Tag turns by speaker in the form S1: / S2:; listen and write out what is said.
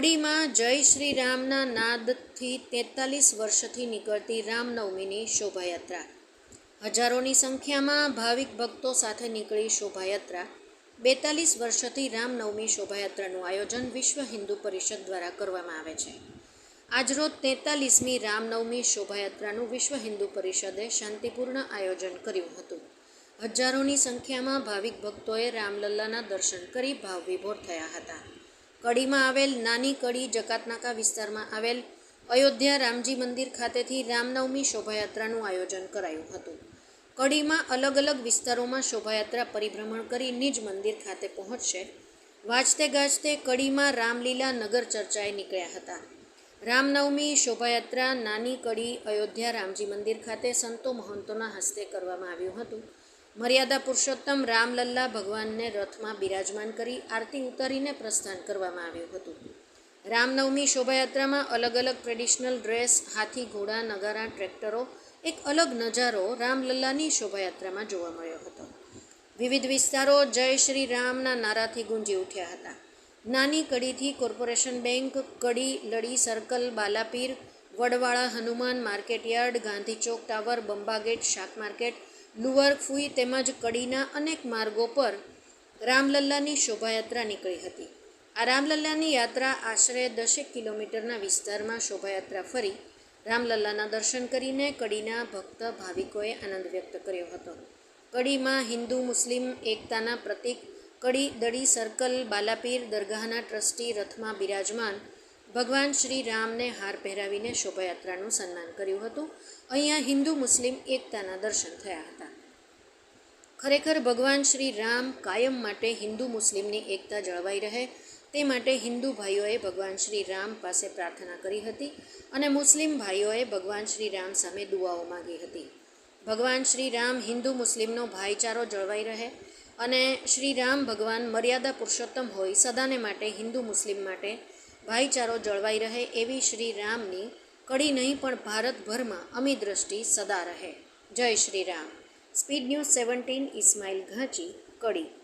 S1: જય શ્રી રામના નાદથી તેતાલીસ વર્ષથી નીકળતી રામનવમીની શોભાયાત્રા. હજારોની સંખ્યામાં ભાવિક ભક્તો સાથે નીકળી શોભાયાત્રા. બેતાલીસ વર્ષથી રામનવમી શોભાયાત્રાનું આયોજન વિશ્વ હિન્દુ પરિષદ દ્વારા કરવામાં આવે છે. આજરોજ તેતાલીસમી રામનવમી શોભાયાત્રાનું વિશ્વ હિન્દુ પરિષદે શાંતિપૂર્ણ આયોજન કર્યું હતું. હજારોની સંખ્યામાં ભાવિક ભક્તોએ રામલલ્લાના દર્શન કરી ભાવ વિભોર થયા હતા. કડીમાં આવેલ નાની કડી જકાતનાકા વિસ્તારમાં આવેલ અયોધ્યા રામજી મંદિર ખાતેથી રામનવમી શોભાયાત્રાનું આયોજન કરાયું હતું. કડીમાં અલગ અલગ વિસ્તારોમાં શોભાયાત્રા પરિભ્રમણ કરી નિજ મંદિર ખાતે પહોંચશે. વાજતે ગાજતે કડીમાં રામલીલા નગર ચર્ચાએ નીકળ્યા હતા. રામનવમી શોભાયાત્રા નાની કડી અયોધ્યા રામજી મંદિર ખાતે સંતો મહંતોના હસ્તે કરવામાં આવ્યું હતું. મર્યાદા પુરુષોત્તમ રામલલ્લા ભગવાનને રથમાં બિરાજમાન કરી આરતી ઉતારીને પ્રસ્થાન કરવામાં આવ્યું હતું. રામનવમી શોભાયાત્રામાં અલગ અલગ ટ્રેડિશનલ ડ્રેસ, હાથી ઘોડા, નગારા, ટ્રેક્ટરો, એક અલગ નજારો રામલલ્લાની શોભાયાત્રામાં જોવા મળ્યો હતો. વિવિધ વિસ્તારો જય શ્રી રામના નારાથી ગુંજી ઉઠ્યા હતા. નાની કડીથી કોર્પોરેશન બેંક, કડી, લડી circle, Balapir, Vadvala Hanuman market yard, Gandhi Chowk tower Bambagate શાક માર્કેટ લુવર ફૂઈ તેમજ કડીના અનેક માર્ગો પર રામલલ્લાની શોભાયાત્રા નીકળી હતી. આ રામલલ્લાની યાત્રા આશરે દસેક કિલોમીટરના વિસ્તારમાં શોભાયાત્રા ફરી રામલલ્લાના દર્શન કરીને કડીના ભક્ત ભાવિકોએ આનંદ વ્યક્ત કર્યો હતો. કડીમાં હિન્દુ, મુસ્લિમ, એકતાના પ્રતીક, કડી દડી સર્કલ, બાલાપીર દરગાહના ટ્રસ્ટી, રથમાં બિરાજમાન ભગવાન શ્રી રામને હાર પહેરાવીને શોભાયાત્રાનું સન્માન કર્યું હતું. અહીંયા હિન્દુ મુસ્લિમ એકતાના દર્શન થયા હતા. ખરેખર ભગવાન શ્રી રામ કાયમ માટે હિન્દુ મુસ્લિમની એકતા જળવાઈ રહે, તે માટે હિન્દુ ભાઈઓએ ભગવાન શ્રી રામ પાસે પ્રાર્થના કરી હતી અને મુસ્લિમ ભાઈઓએ ભગવાન શ્રી રામ સામે દુઆઓ માગી હતી. ભગવાન શ્રી રામ હિન્દુ મુસ્લિમનો ભાઈચારો જળવાઈ રહે અને શ્રી રામ ભગવાન મર્યાદા પુરુષોત્તમ હોય સદાને માટે હિન્દુ મુસ્લિમ માટે ભાઈચારો જળવાઈ રહે એવી શ્રી રામની કડી નહીં પણ ભારતભરમાં અમી દ્રષ્ટિ સદા રહે. જય Shri Ram speed news seventeen Ismail Ghanchi, Kadi.